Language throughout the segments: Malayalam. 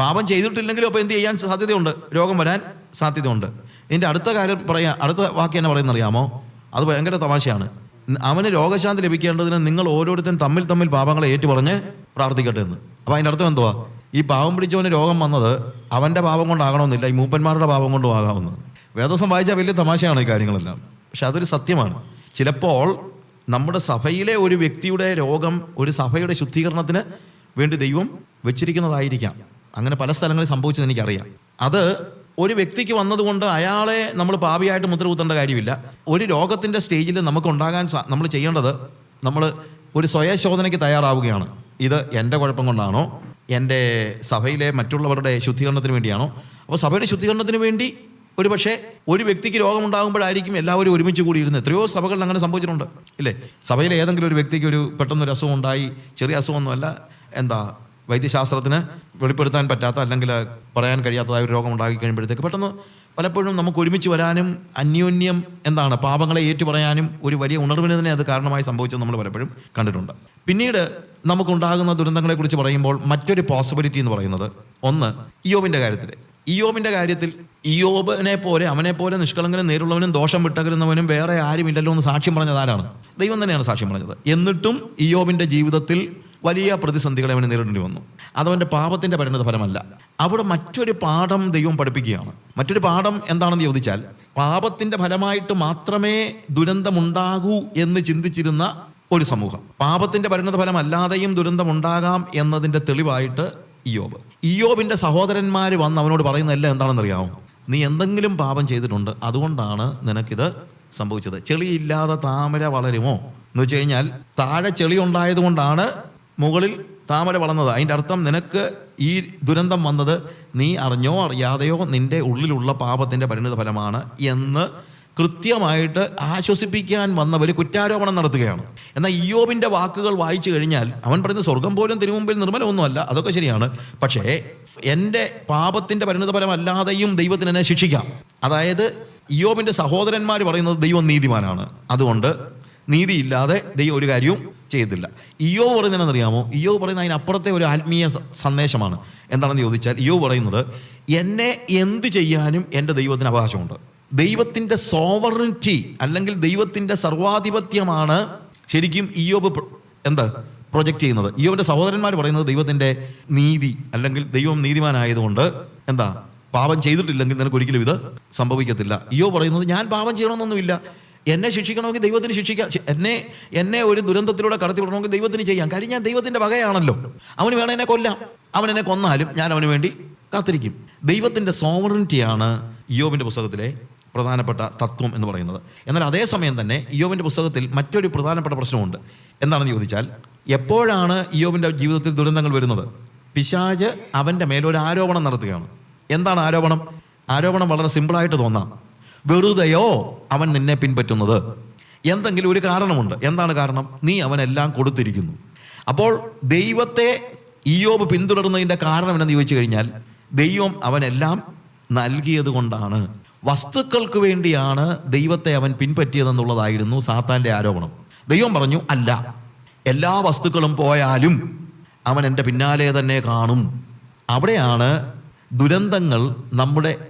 പാപം ചെയ്തിട്ടില്ലെങ്കിലും അപ്പോൾ എന്ത് ചെയ്യാൻ സാധ്യതയുണ്ട്? രോഗം വരാൻ സാധ്യതയുണ്ട്. ഇതിന്റെ അടുത്ത കാര്യം പറയാ അടുത്ത വാക്യം എന്നെ പറയുന്നറിയാമോ അത് ഭയങ്കര തമാശയാണ്. അവന് രോഗശാന്തി ലഭിക്കേണ്ടതിന് നിങ്ങൾ ഓരോരുത്തരും തമ്മിൽ തമ്മിൽ പാപങ്ങളെ ഏറ്റുപറഞ്ഞ് പ്രാർത്ഥിക്കട്ടെ എന്ന്. അപ്പോൾ അതിന്റെ അർത്ഥം എന്തുവാ? ഈ പാവം പിടിച്ചവന് രോഗം വന്നത് അവന്റെ പാപം കൊണ്ടാകണമെന്നില്ല ഈ മൂപ്പന്മാരുടെ പാപം കൊണ്ടും ആകാമെന്ന്. വേദസം വായിച്ചാൽ വലിയ തമാശയാണ് ഈ കാര്യങ്ങളെല്ലാം. പക്ഷെ അതൊരു സത്യമാണ്. ചിലപ്പോൾ നമ്മുടെ സഭയിലെ ഒരു വ്യക്തിയുടെ രോഗം ഒരു സഭയുടെ ശുദ്ധീകരണത്തിന് വേണ്ടി ദൈവം വെച്ചിരിക്കുന്നതായിരിക്കാം. അങ്ങനെ പല സ്ഥലങ്ങളിൽ സംഭവിച്ചത് എനിക്കറിയാം. അത് ഒരു വ്യക്തിക്ക് വന്നതുകൊണ്ട് അയാളെ നമ്മൾ പാപിയായിട്ട് മുദ്ര കുത്തേണ്ട കാര്യമില്ല. ഒരു രോഗത്തിന്റെ സ്റ്റേജിൽ നമുക്ക് ഉണ്ടാകാൻ നമ്മൾ ചെയ്യേണ്ടത് നമ്മൾ ഒരു സ്വയശോധനയ്ക്ക് തയ്യാറാവുകയാണ്. ഇത് എന്റെ കുഴപ്പം കൊണ്ടാണോ? എന്റെ സഭയിലെ മറ്റുള്ളവരുടെ ശുദ്ധീകരണത്തിന് വേണ്ടിയാണോ? അപ്പോൾ സഭയുടെ ശുദ്ധീകരണത്തിന് വേണ്ടി ഒരു പക്ഷേ ഒരു വ്യക്തിക്ക് രോഗമുണ്ടാകുമ്പോഴായിരിക്കും എല്ലാവരും ഒരുമിച്ച് കൂടി എത്രയോ സഭകളിൽ അങ്ങനെ സംഭവിച്ചിട്ടുണ്ട്. ഇല്ലേ? സഭയിലെ ഏതെങ്കിലും ഒരു വ്യക്തിക്ക് ഒരു പെട്ടെന്നൊരു അസുഖം ഉണ്ടായി ചെറിയ അസുഖമൊന്നുമല്ല എന്താ വൈദ്യശാസ്ത്രത്തിന് വെളിപ്പെടുത്താൻ പറ്റാത്ത അല്ലെങ്കിൽ പറയാൻ കഴിയാത്തതായ ഒരു രോഗം ഉണ്ടാക്കി കഴിയുമ്പോഴത്തേക്ക് പെട്ടെന്ന് പലപ്പോഴും നമുക്ക് ഒരുമിച്ച് വരാനും അന്യോന്യം എന്താണ് പാപങ്ങളെ ഏറ്റുപറയാനും ഒരു വലിയ ഉണർവിന് തന്നെ അത് കാരണമായി സംഭവിച്ചത് നമ്മൾ പലപ്പോഴും കണ്ടിട്ടുണ്ട്. പിന്നീട് നമുക്കുണ്ടാകുന്ന ദുരന്തങ്ങളെക്കുറിച്ച് പറയുമ്പോൾ മറ്റൊരു പോസിബിലിറ്റി എന്ന് പറയുന്നത് ഒന്ന് ഇയോബിന്റെ കാര്യത്തിൽ ഇയോബിന്റെ കാര്യത്തിൽ ഇയോബിനെ പോലെ അവനെ പോലെ നിഷ്കളങ്കനും നേരുള്ളവനും ദോഷം വിട്ടകരുന്നവനും വേറെ ആരുമില്ലല്ലോ എന്ന് സാക്ഷ്യം പറഞ്ഞത് ആരാണ്? ദൈവം തന്നെയാണ് സാക്ഷ്യം പറഞ്ഞത്. എന്നിട്ടും ഇയോബിന്റെ ജീവിതത്തിൽ വലിയ പ്രതിസന്ധികളെ അവന് നേരിടേണ്ടി വന്നു. അതവന്റെ പാപത്തിന്റെ പരിണത ഫലമല്ല. അവിടെ മറ്റൊരു പാഠം ദൈവം പഠിപ്പിക്കുകയാണ്. മറ്റൊരു പാഠം എന്താണെന്ന് ചോദിച്ചാൽ പാപത്തിന്റെ ഫലമായിട്ട് മാത്രമേ ദുരന്തമുണ്ടാകൂ എന്ന് ചിന്തിച്ചിരുന്ന ഒരു സമൂഹം. പാപത്തിന്റെ പരിണത ഫലമല്ലാതെയും ദുരന്തമുണ്ടാകാം എന്നതിന്റെ തെളിവായിട്ട് ഇയോബ് ഇയോബിന്റെ സഹോദരന്മാർ വന്ന് അവനോട് പറയുന്നതല്ല എന്താണെന്ന് എന്താണെന്നറിയാമോ? നീ എന്തെങ്കിലും പാപം ചെയ്തിട്ടുണ്ട് അതുകൊണ്ടാണ് നിനക്കിത് സംഭവിച്ചത്. ചെളിയില്ലാതെ താമര വളരുമോ? എന്ന് വെച്ച് കഴിഞ്ഞാൽ താഴെ ചെളി ഉണ്ടായതുകൊണ്ടാണ് മുകളിൽ താമര വളർന്നത്. അതിന്റെ അർത്ഥം നിനക്ക് ഈ ദുരന്തം വന്നത് നീ അറിഞ്ഞോ അറിയാതെയോ നിന്റെ ഉള്ളിലുള്ള പാപത്തിന്റെ പരിണിത ഫലമാണ് എന്ന് കൃത്യമായിട്ട് ആശ്വസിപ്പിക്കാൻ വന്നവർ കുറ്റാരോപണം നടത്തുകയാണ്. എന്നാൽ ഇയോബിന്റെ വാക്കുകൾ വായിച്ചു കഴിഞ്ഞാൽ അവൻ പറയുന്നത് സ്വർഗം പോലും തിരുമുമ്പിൽ നിർമ്മലമൊന്നുമല്ല അതൊക്കെ ശരിയാണ്. പക്ഷേ എന്റെ പാപത്തിന്റെ പരിണിത ഫലമല്ലാതെയും ദൈവത്തിന് എന്നെ ശിക്ഷിക്കാം. അതായത് ഇയോബിന്റെ സഹോദരന്മാർ പറയുന്നത് ദൈവം നീതിമാനാണ്. അതുകൊണ്ട് നീതിയില്ലാതെ ദൈവം ഒരു കാര്യവും ചെയ്തില്ല. ഇയോ പറയുന്നത് അറിയാമോ ഇയോ പറയുന്ന അതിനപ്പുറത്തെ ഒരു ആത്മീയ സന്ദേശമാണ്. എന്താണെന്ന് ചോദിച്ചാൽ ഇയോ പറയുന്നത് എന്നെ എന്ത് ചെയ്യാനും എന്റെ ദൈവത്തിന് അവകാശമുണ്ട്. ദൈവത്തിന്റെ സോവറിറ്റി അല്ലെങ്കിൽ ദൈവത്തിന്റെ സർവാധിപത്യമാണ് ശരിക്കും ഇയോബ് എന്ത്? പ്രൊജക്റ്റ് ചെയ്യുന്നത്. ഇയോബിന്റെ സഹോദരന്മാർ പറയുന്നത് ദൈവത്തിന്റെ നീതി അല്ലെങ്കിൽ ദൈവം നീതിമാനായതുകൊണ്ട് എന്താ പാപം ചെയ്തിട്ടില്ലെങ്കിൽ നിനക്ക് ഒരിക്കലും ഇത് സംഭവിക്കത്തില്ല. ഇയോ പറയുന്നത് ഞാൻ പാപം ചെയ്യണമെന്നൊന്നുമില്ല. എന്നെ ശിക്ഷിക്കണമെങ്കിൽ ദൈവത്തിന് ശിക്ഷിക്കാം. എന്നെ എന്നെ ഒരു ദുരന്തത്തിലൂടെ കടത്തിവിടണമെങ്കിൽ ദൈവത്തിന് ചെയ്യാം. കാര്യം ഞാൻ ദൈവത്തിന്റെ വകയാണല്ലോ. അവന് വേണം എന്നെ കൊല്ലാം. അവൻ എന്നെ കൊന്നാലും ഞാൻ അവന് വേണ്ടി കാത്തിരിക്കും. ദൈവത്തിന്റെ സോവറിനിറ്റിയാണ് യോബിന്റെ പുസ്തകത്തിലെ പ്രധാനപ്പെട്ട തത്വം എന്ന് പറയുന്നത്. എന്നാൽ അതേസമയം തന്നെ യോബിന്റെ പുസ്തകത്തിൽ മറ്റൊരു പ്രധാനപ്പെട്ട പ്രശ്നമുണ്ട്. എന്താണെന്ന് ചോദിച്ചാൽ എപ്പോഴാണ് ഇയോബിന്റെ ജീവിതത്തിൽ ദുരന്തങ്ങൾ വരുന്നത്? പിശാജ് അവന്റെ മേലൊരു ആരോപണം നടത്തുകയാണ്. എന്താണ് ആരോപണം? ആരോപണം വളരെ സിമ്പിളായിട്ട് തോന്നാം. വെറുതെയോ അവൻ നിന്നെ പിൻപറ്റുന്നത്? എന്തെങ്കിലും ഒരു കാരണമുണ്ട്. എന്താണ് കാരണം? നീ അവനെല്ലാം കൊടുത്തിരിക്കുന്നു. അപ്പോൾ ദൈവത്തെ ഇയോബ് പിന്തുടരുന്നതിന്റെ കാരണം എന്നു ചോദിച്ചു കഴിഞ്ഞാൽ ദൈവം അവനെല്ലാം നൽകിയത് കൊണ്ടാണ്. വസ്തുക്കൾക്ക് വേണ്ടിയാണ് ദൈവത്തെ അവൻ പിൻപറ്റിയതെന്നുള്ളതായിരുന്നു സാത്താന്റെ ആരോപണം. ദൈവം പറഞ്ഞു അല്ല എല്ലാ വസ്തുക്കളും പോയാലും അവൻ എന്റെ പിന്നാലെ തന്നെ കാണും. അവിടെയാണ് ദുരന്തങ്ങൾ നമ്മുടെ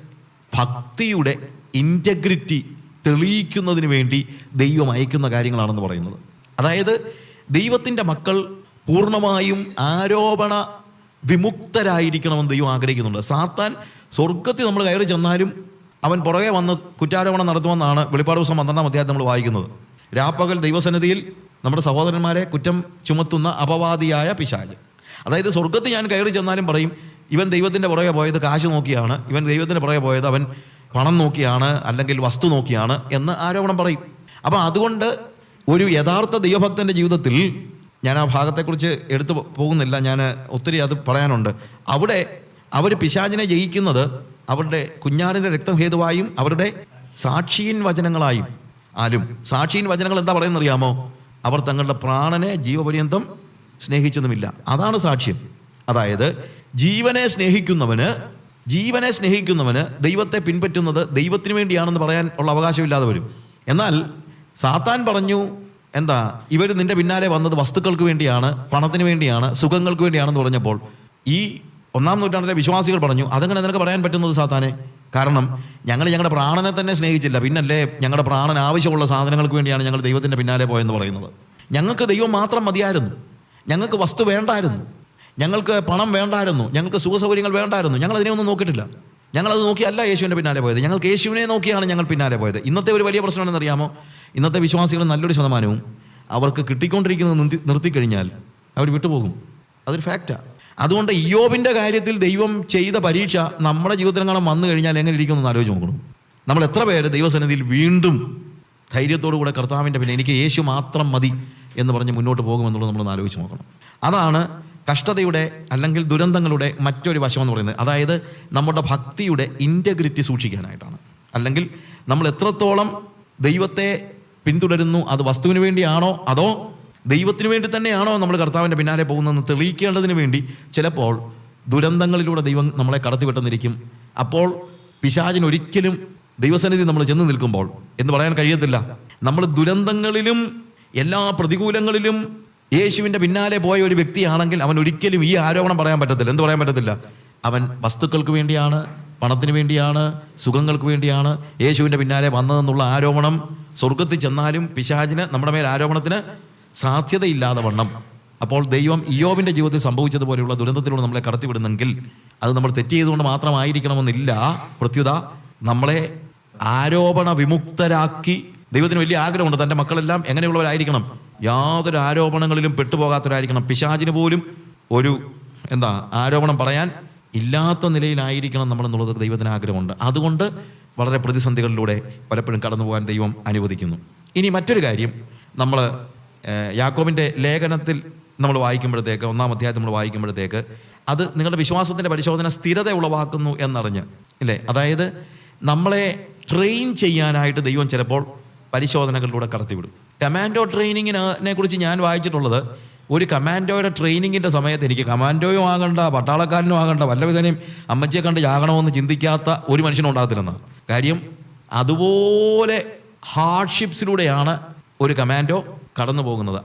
ഭക്തിയുടെ ഇന്റഗ്രിറ്റി തെളിയിക്കുന്നതിന് വേണ്ടി ദൈവം അയക്കുന്ന കാര്യങ്ങളാണെന്ന് പറയുന്നത്. അതായത് ദൈവത്തിന്റെ മക്കൾ പൂർണമായും ആരോപണ വിമുക്തരായിരിക്കണമെന്ന് ദൈവം ആഗ്രഹിക്കുന്നുണ്ട്. സാത്താൻ സ്വർഗത്തിൽ നമ്മൾ കയറി ചെന്നാലും അവൻ പുറകെ വന്ന് കുറ്റാരോപണം നടത്തുമെന്നാണ് വെളിപ്പാട് ദിവസം പന്ത്രണ്ടാം അധ്യായത്തിൽ നമ്മൾ വായിക്കുന്നത്. രാപ്പകൽ ദൈവസന്നിധിയിൽ നമ്മുടെ സഹോദരന്മാരെ കുറ്റം ചുമത്തുന്ന അപവാദിയായ പിശാജ്. അതായത് സ്വർഗത്ത് ഞാൻ കയറി ചെന്നാലും പറയും ഇവൻ ദൈവത്തിന്റെ പുറകെ പോയത് കാശ് നോക്കിയാണ് ഇവൻ ദൈവത്തിന്റെ പുറകെ പോയത് അവൻ പണം നോക്കിയാണ് അല്ലെങ്കിൽ വസ്തു നോക്കിയാണ് എന്ന് ആരോപണം പറയും. അപ്പം അതുകൊണ്ട് ഒരു യഥാർത്ഥ ദൈവഭക്തന്റെ ജീവിതത്തിൽ ഞാൻ ആ ഭാഗത്തെക്കുറിച്ച് എടുത്തു പോകുന്നില്ല ഞാൻ ഒത്തിരി അത് പറയാനുണ്ട്. അവിടെ അവർ പിശാചിനെ ജയിക്കുന്നത് അവരുടെ കുഞ്ഞാടിന്റെ രക്തം ഹേതുവായും അവരുടെ സാക്ഷിയിൻ വചനങ്ങളായും ആലും സാക്ഷിയിൻ വചനങ്ങൾ എന്താ പറയുന്നത് അറിയാമോ അവർ തങ്ങളുടെ പ്രാണനെ ജീവപര്യന്തം സ്നേഹിച്ചതുമില്ല. അതാണ് സാക്ഷ്യം. അതായത് ജീവനെ സ്നേഹിക്കുന്നവന് ജീവനെ സ്നേഹിക്കുന്നവന് ദൈവത്തെ പിൻപറ്റുന്നത് ദൈവത്തിന് വേണ്ടിയാണെന്ന് പറയാൻ ഉള്ള അവകാശമില്ലാതെ വരും. എന്നാൽ സാത്താൻ പറഞ്ഞു എന്താ ഇവർ നിന്റെ പിന്നാലെ വന്നത് വസ്തുക്കൾക്ക് വേണ്ടിയാണ് പണത്തിന് വേണ്ടിയാണ് സുഖങ്ങൾക്ക് വേണ്ടിയാണെന്ന് പറഞ്ഞപ്പോൾ ഈ ഒന്നാം നൂറ്റാണ്ടിലെ വിശ്വാസികൾ പറഞ്ഞു അതങ്ങനെ നിനക്ക് പറയാൻ പറ്റുന്നത് സാത്താനെ? കാരണം ഞങ്ങൾ ഞങ്ങളുടെ പ്രാണനെ തന്നെ സ്നേഹിച്ചില്ല. പിന്നല്ലേ ഞങ്ങളുടെ പ്രാണൻ ആവശ്യമുള്ള സാധനങ്ങൾക്ക് വേണ്ടിയാണ് ഞങ്ങൾ ദൈവത്തിന്റെ പിന്നാലെ പോയെന്ന് പറയുന്നത്. ഞങ്ങൾക്ക് ദൈവം മാത്രം മതിയായിരുന്നു. ഞങ്ങൾക്ക് വസ്തു വേണ്ടായിരുന്നു. ഞങ്ങൾക്ക് പണം വേണ്ടായിരുന്നു. ഞങ്ങൾക്ക് സുഖസൗകര്യങ്ങൾ വേണ്ടായിരുന്നു. ഞങ്ങൾ അതിനെയൊന്നും നോക്കിയിട്ടില്ല. ഞങ്ങളത് നോക്കിയല്ല യേശുവിന്റെ പിന്നാലെ പോയത്. ഞങ്ങൾക്ക് യേശുവിനെ നോക്കിയാണ് ഞങ്ങൾ പിന്നാലെ പോയത്. ഇന്നത്തെ ഒരു വലിയ പ്രശ്നമാണെന്ന് അറിയാമോ ഇന്നത്തെ വിശ്വാസികൾ നല്ലൊരു ശതമാനവും അവർക്ക് കിട്ടിക്കൊണ്ടിരിക്കുന്നത് നിർത്തി നിർത്തിക്കഴിഞ്ഞാൽ അവർ വിട്ടുപോകും. അതൊരു ഫാക്റ്റാണ് അതുകൊണ്ട് ഇയോബിന്റെ കാര്യത്തിൽ ദൈവം ചെയ്ത പരീക്ഷ നമ്മുടെ ജീവിതത്തിലെങ്ങാനും വന്നു കഴിഞ്ഞാൽ എങ്ങനെ ഇരിക്കുമെന്ന് ആലോചിച്ച് നോക്കണം. നമ്മൾ എത്ര പേര് ദൈവസന്നിധിയിൽ വീണ്ടും ധൈര്യത്തോടു കൂടെ കർത്താവിന്റെ പിന്നെ എനിക്ക് യേശു മാത്രം മതി എന്ന് പറഞ്ഞ് മുന്നോട്ട് പോകുമെന്നുള്ളത് നമ്മളൊന്ന് ആലോചിച്ച് നോക്കണം. അതാണ് കഷ്ടതയുടെ അല്ലെങ്കിൽ ദുരന്തങ്ങളുടെ മറ്റൊരു വശം എന്ന് പറയുന്നത്. അതായത് നമ്മുടെ ഭക്തിയുടെ ഇന്റഗ്രിറ്റി സൂക്ഷിക്കാനായിട്ടാണ്. അല്ലെങ്കിൽ നമ്മൾ എത്രത്തോളം ദൈവത്തെ പിന്തുടരുന്നു അത് വസ്തുവിന് വേണ്ടിയാണോ അതോ ദൈവത്തിന് വേണ്ടി തന്നെയാണോ നമ്മൾ കർത്താവിന്റെ പിന്നാലെ പോകുന്നതെന്ന് തെളിയിക്കേണ്ടതിന് വേണ്ടി ചിലപ്പോൾ ദുരന്തങ്ങളിലൂടെ ദൈവം നമ്മളെ കടത്തിവിട്ടെന്നിരിക്കും അപ്പോൾ പിശാചിന് ഒരിക്കലും ദൈവസന്നിധി നമ്മൾ ചെന്ന് നിൽക്കുമ്പോൾ എന്ന് പറയാൻ കഴിയത്തില്ല. നമ്മൾ ദുരന്തങ്ങളിലും എല്ലാ പ്രതികൂലങ്ങളിലും യേശുവിന്റെ പിന്നാലെ പോയ ഒരു വ്യക്തിയാണെങ്കിൽ അവൻ ഒരിക്കലും ഈ ആരോപണം പറയാൻ പറ്റത്തില്ല. എന്ത് പറയാൻ പറ്റത്തില്ല? അവൻ വസ്തുക്കൾക്ക് വേണ്ടിയാണ് പണത്തിന് വേണ്ടിയാണ് സുഖങ്ങൾക്ക് വേണ്ടിയാണ് യേശുവിന്റെ പിന്നാലെ വന്നതെന്നുള്ള ആരോപണം സ്വർഗത്തിൽ ചെന്നാലും പിശാചിന് നമ്മുടെ മേൽ ആരോപണത്തിന് സാധ്യതയില്ലാതെ വണ്ണം. അപ്പോൾ ദൈവം ഇയോബിന്റെ ജീവിതത്തിൽ സംഭവിച്ചതുപോലെയുള്ള ദുരന്തത്തിലൂടെ നമ്മളെ കടത്തിവിടുന്നെങ്കിൽ അത് നമ്മൾ തെറ്റ് ചെയ്തുകൊണ്ട് മാത്രമായിരിക്കണമെന്നില്ല. പ്രത്യുത നമ്മളെ ആരോപണ വിമുക്തരാക്കി ദൈവത്തിന് വലിയ ആഗ്രഹമുണ്ട്. തന്റെ മക്കളെല്ലാം എങ്ങനെയുള്ളവരായിരിക്കണം? യാതൊരു ആരോപണങ്ങളിലും പെട്ടുപോകാത്തവരായിരിക്കണം. പിശാചിന് പോലും ഒരു എന്താ ആരോപണം പറയാൻ ഇല്ലാത്ത നിലയിലായിരിക്കണം നമ്മളെന്നുള്ളത് ദൈവത്തിന് ആഗ്രഹമുണ്ട്. അതുകൊണ്ട് വളരെ പ്രതിസന്ധികളിലൂടെ പലപ്പോഴും കടന്നു പോകാൻ ദൈവം അനുവദിക്കുന്നു. ഇനി മറ്റൊരു കാര്യം നമ്മൾ യാക്കോബിന്റെ ലേഖനത്തിൽ നമ്മൾ വായിക്കുമ്പോഴത്തേക്ക് ഒന്നാം അധ്യായത്തിൽ നമ്മൾ വായിക്കുമ്പോഴത്തേക്ക് അത് നിങ്ങളുടെ വിശ്വാസത്തിന്റെ പരിശോധന സ്ഥിരത ഉളവാക്കുന്നു എന്നറിഞ്ഞ് ഇല്ലേ? അതായത് നമ്മളെ ട്രെയിൻ ചെയ്യാനായിട്ട് ദൈവം ചിലപ്പോൾ പരിശോധനകളിലൂടെ കടത്തിവിടും. കമാൻഡോ ട്രെയിനിങ്ങിനെ കുറിച്ച് ഞാൻ വായിച്ചിട്ടുള്ളത് ഒരു കമാൻഡോയുടെ ട്രെയിനിങ്ങിന്റെ സമയത്ത് എനിക്ക് കമാൻഡോയും ആകണ്ട പട്ടാളക്കാരനും ആകണ്ട വല്ലവിധനെയും അമ്മച്ചിയെ കണ്ട് ആകണമെന്ന് ചിന്തിക്കാത്ത ഒരു മനുഷ്യനും ഉണ്ടാകത്തില്ലെന്നാണ് കാര്യം അതുപോലെ ഹാർഡ്ഷിപ്സിലൂടെയാണ് ഒരു കമാൻഡോ കടന്നു പോകുന്നത്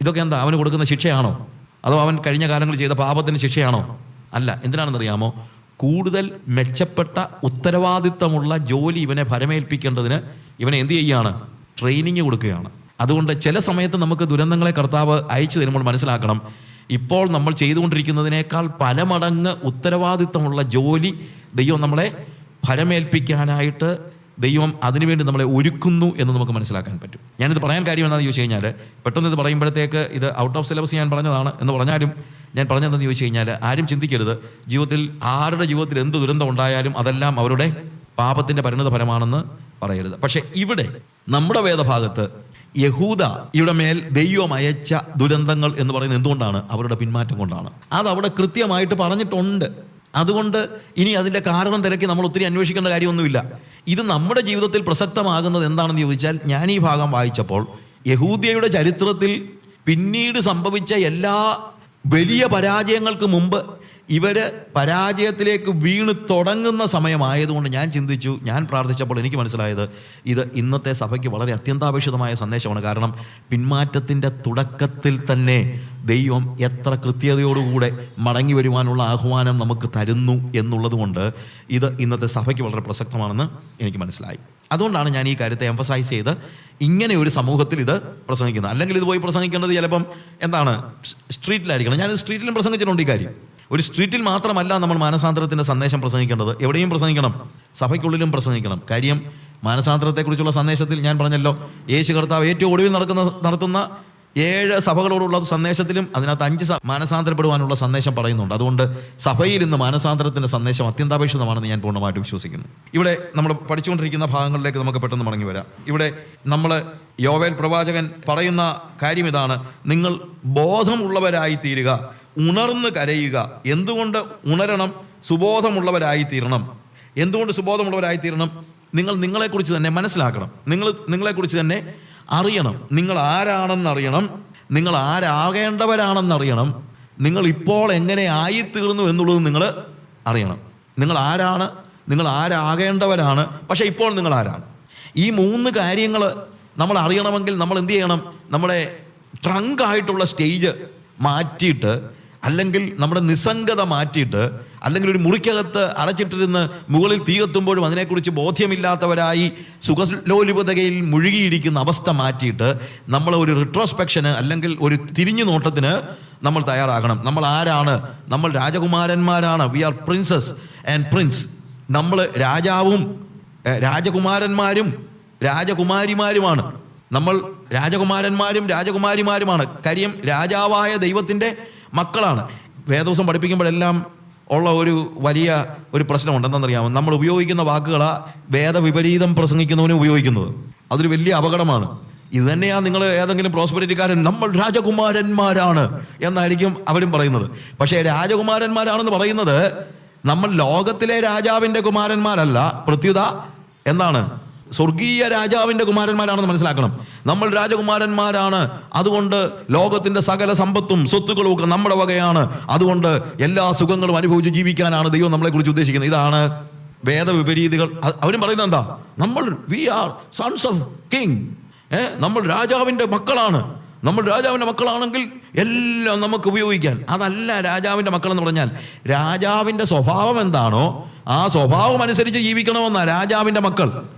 ഇതൊക്കെ എന്താ? അവന് കൊടുക്കുന്ന ശിക്ഷയാണോ? അതോ അവൻ കഴിഞ്ഞ കാലങ്ങളിൽ ചെയ്ത പാപത്തിന് ശിക്ഷയാണോ? അല്ല എന്തിനാണെന്നറിയാമോ? കൂടുതൽ മെച്ചപ്പെട്ട ഉത്തരവാദിത്തമുള്ള ജോലി ഇവനെ ഭരമേൽപ്പിക്കേണ്ടതിന് ഇവനെ എന്ത് ചെയ്യുകയാണ് ട്രെയിനിങ് കൊടുക്കുകയാണ്. അതുകൊണ്ട് ചില സമയത്ത് നമുക്ക് ദുരന്തങ്ങളെ കർത്താവ് അയച്ചു തരുമ്പോൾ മനസ്സിലാക്കണം ഇപ്പോൾ നമ്മൾ ചെയ്തുകൊണ്ടിരിക്കുന്നതിനേക്കാൾ പല മടങ്ങ് ഉത്തരവാദിത്തമുള്ള ജോലി ദൈവം നമ്മളെ ഫലമേൽപ്പിക്കാനായിട്ട് ദൈവം അതിനുവേണ്ടി നമ്മളെ ഒരുക്കുന്നു എന്ന് നമുക്ക് മനസ്സിലാക്കാൻ പറ്റും. ഞാനിത് പറയാൻ കാര്യം എന്താണെന്ന് ചോദിച്ചു കഴിഞ്ഞാൽ പെട്ടെന്ന് ഇത് പറയുമ്പോഴത്തേക്ക് ഇത് ഔട്ട് ഓഫ് സിലബസ് ഞാൻ പറഞ്ഞതാണ് എന്ന് പറഞ്ഞാലും ഞാൻ പറഞ്ഞതെന്ന് ചോദിച്ചു കഴിഞ്ഞാൽ ആരും ചിന്തിക്കരുത്. ജീവിതത്തിൽ ആരുടെ ജീവിതത്തിൽ എന്ത് ദുരന്തം ഉണ്ടായാലും അതെല്ലാം അവരുടെ പാപത്തിന്റെ പരിണിത ഫലമാണെന്ന് പറയരുത്. പക്ഷേ ഇവിടെ നമ്മുടെ വേദഭാഗത്ത് യഹൂദ ഇവിടെ മേൽ ദൈവം അയച്ച ദുരന്തങ്ങൾ എന്ന് പറയുന്നത് എന്തുകൊണ്ടാണ്? അവരുടെ പിന്മാറ്റം കൊണ്ടാണ്. അത് അവിടെ കൃത്യമായിട്ട് പറഞ്ഞിട്ടുണ്ട്. അതുകൊണ്ട് ഇനി അതിന്റെ കാരണം തിരക്കി നമ്മൾ ഒത്തിരി അന്വേഷിക്കേണ്ട കാര്യമൊന്നുമില്ല. ഇത് നമ്മുടെ ജീവിതത്തിൽ പ്രസക്തമാകുന്നത് എന്താണെന്ന് ചോദിച്ചാൽ ഞാൻ ഈ ഭാഗം വായിച്ചപ്പോൾ യഹൂദിയയുടെ ചരിത്രത്തിൽ പിന്നീട് സംഭവിച്ച എല്ലാ വലിയ പരാജയങ്ങൾക്ക് മുമ്പ് ഇവർ പരാജയത്തിലേക്ക് വീണ് തുടങ്ങുന്ന സമയമായതുകൊണ്ട് ഞാൻ ചിന്തിച്ചു ഞാൻ പ്രാർത്ഥിച്ചപ്പോൾ എനിക്ക് മനസ്സിലായത് ഇത് ഇന്നത്തെ സഭയ്ക്ക് വളരെ അത്യന്താപേക്ഷിതമായ സന്ദേശമാണ്. കാരണം പിന്മാറ്റത്തിന്റെ തുടക്കത്തിൽ തന്നെ ദൈവം എത്ര കൃത്യതയോടുകൂടെ മടങ്ങി വരുവാനുള്ള ആഹ്വാനം നമുക്ക് തരുന്നു എന്നുള്ളതുകൊണ്ട് ഇത് ഇന്നത്തെ സഭയ്ക്ക് വളരെ പ്രസക്തമാണെന്ന് എനിക്ക് മനസ്സിലായി. അതുകൊണ്ടാണ് ഞാൻ ഈ കാര്യത്തെ എംഫസൈസ് ചെയ്ത് ഇങ്ങനെ ഒരു സമൂഹത്തിൽ ഇത് പ്രസംഗിക്കുന്നത്. അല്ലെങ്കിൽ ഇത് പോയി പ്രസംഗിക്കേണ്ടത് ചിലപ്പം എന്താണ് സ്ട്രീറ്റിലായിരിക്കണം ഞാൻ സ്ട്രീറ്റിലും പ്രസംഗിച്ചിട്ടുണ്ട് ഈ കാര്യം. ഒരു സ്ട്രീറ്റിൽ മാത്രമല്ല നമ്മൾ മാനസാന്തരത്തിന്റെ സന്ദേശം പ്രസംഗിക്കേണ്ടത്. എവിടെയും പ്രസംഗിക്കണം. സഭയ്ക്കുള്ളിലും പ്രസംഗിക്കണം. കാര്യം മാനസാന്തരത്തെക്കുറിച്ചുള്ള സന്ദേശത്തിൽ ഞാൻ പറഞ്ഞല്ലോ യേശു കർത്താവ് ഏറ്റവും ഒടുവിൽ നടക്കുന്ന നടത്തുന്ന ഏഴ് സഭകളോടുള്ള സന്ദേശത്തിലും അതിനകത്ത് അഞ്ച് മാനസാന്തരപ്പെടുവാനുള്ള സന്ദേശം പറയുന്നുണ്ട്. അതുകൊണ്ട് സഭയിൽ ഇന്ന് മാനസാന്തരത്തിന്റെ സന്ദേശം അത്യന്താപേക്ഷിതമാണെന്ന് ഞാൻ പൂർണമായിട്ട് വിശ്വസിക്കുന്നു. ഇവിടെ നമ്മൾ പഠിച്ചുകൊണ്ടിരിക്കുന്ന ഭാഗങ്ങളിലേക്ക് നമുക്ക് പെട്ടെന്ന് മടങ്ങി വരാം. ഇവിടെ നമ്മൾ യോവേൽ പ്രവാചകൻ പറയുന്ന കാര്യം ഇതാണ്. നിങ്ങൾ ബോധമുള്ളവരായി തീരുക ഉണർന്ന് കരയുക. എന്തുകൊണ്ട് ഉണരണം സുബോധമുള്ളവരായിത്തീരണം? എന്തുകൊണ്ട് സുബോധമുള്ളവരായിത്തീരണം? നിങ്ങൾ നിങ്ങളെക്കുറിച്ച് തന്നെ മനസ്സിലാക്കണം. നിങ്ങൾ നിങ്ങളെക്കുറിച്ച് തന്നെ അറിയണം. നിങ്ങൾ ആരാണെന്ന് അറിയണം നിങ്ങൾ ആരാകേണ്ടവരാണെന്ന് അറിയണം നിങ്ങൾ ഇപ്പോൾ എങ്ങനെ ആയിത്തീർന്നു എന്നുള്ളത് നിങ്ങൾ അറിയണം. നിങ്ങൾ ആരാണ്? നിങ്ങൾ ആരാകേണ്ടവരാണ്. പക്ഷേ ഇപ്പോൾ നിങ്ങൾ ആരാണ്? ഈ മൂന്ന് കാര്യങ്ങൾ നമ്മൾ അറിയണമെങ്കിൽ നമ്മൾ എന്ത് ചെയ്യണം? നമ്മുടെ ട്രങ്ക് ആയിട്ടുള്ള സ്റ്റേജ് മാറ്റിയിട്ട് അല്ലെങ്കിൽ നമ്മുടെ നിസ്സംഗത മാറ്റിയിട്ട് അല്ലെങ്കിൽ ഒരു മുറിക്കകത്ത് അടച്ചിട്ടിരുന്ന് മുകളിൽ തീ കത്തുമ്പോഴും അതിനെക്കുറിച്ച് ബോധ്യമില്ലാത്തവരായി സുഖലോലിപതകയിൽ മുഴുകിയിരിക്കുന്ന അവസ്ഥ മാറ്റിയിട്ട് നമ്മൾ ഒരു റിട്രോസ്പെക്ഷന് അല്ലെങ്കിൽ ഒരു തിരിഞ്ഞു നോട്ടത്തിന് നമ്മൾ തയ്യാറാകണം. നമ്മൾ ആരാണ്? നമ്മൾ രാജകുമാരന്മാരാണ്. We are princes and prince നമ്മൾ രാജാവും രാജകുമാരന്മാരും രാജകുമാരിമാരുമാണ്. നമ്മൾ രാജകുമാരന്മാരും രാജകുമാരിമാരുമാണ്. കാര്യം രാജാവായ ദൈവത്തിന്റെ മക്കളാണ്. വേദവസം പഠിപ്പിക്കുമ്പോഴെല്ലാം ഉള്ള ഒരു വലിയ ഒരു പ്രശ്നമുണ്ട് എന്താണെന്നറിയാമോ നമ്മൾ ഉപയോഗിക്കുന്ന വാക്കുകളാണ് വേദവിപരീതം പ്രസംഗിക്കുന്നവന് ഉപയോഗിക്കുന്നത്. അതൊരു വലിയ അപകടമാണ്. ഇത് തന്നെയാണ് നിങ്ങൾ ഏതെങ്കിലും പ്രോസ്പെരിറ്റിക്കാരൻ നമ്മൾ രാജകുമാരന്മാരാണ് എന്നായിരിക്കും അവരും പറയുന്നത്. പക്ഷേ രാജകുമാരന്മാരാണെന്ന് പറയുന്നത് നമ്മൾ ലോകത്തിലെ രാജാവിന്റെ കുമാരന്മാരല്ല. പ്രത്യുത എന്താണ്? സ്വർഗീയ രാജാവിന്റെ കുമാരന്മാരാണെന്ന് മനസ്സിലാക്കണം. നമ്മൾ രാജകുമാരന്മാരാണ്. അതുകൊണ്ട് ലോകത്തിന്റെ സകല സമ്പത്തും സ്വത്തുക്കളും ഒക്കെ നമ്മുടെ വകയാണ്. അതുകൊണ്ട് എല്ലാ സുഖങ്ങളും അനുഭവിച്ച് ജീവിക്കാനാണ് ദൈവം നമ്മളെക്കുറിച്ച് ഉദ്ദേശിക്കുന്നത്. ഇതാണ് വേദവിപരീതികൾ. അവരും പറയുന്നത് എന്താ? നമ്മൾ we are sons of king ഏഹ് നമ്മൾ രാജാവിന്റെ മക്കളാണ്. നമ്മൾ രാജാവിന്റെ മക്കളാണെങ്കിൽ എല്ലാം നമുക്ക് ഉപയോഗിക്കാൻ. അതല്ല രാജാവിന്റെ മക്കളെന്ന് പറഞ്ഞാൽ രാജാവിന്റെ സ്വഭാവം എന്താണോ ആ സ്വഭാവം അനുസരിച്ച് ജീവിക്കണമെന്നാണ് രാജാവിന്റെ മക്കൾ.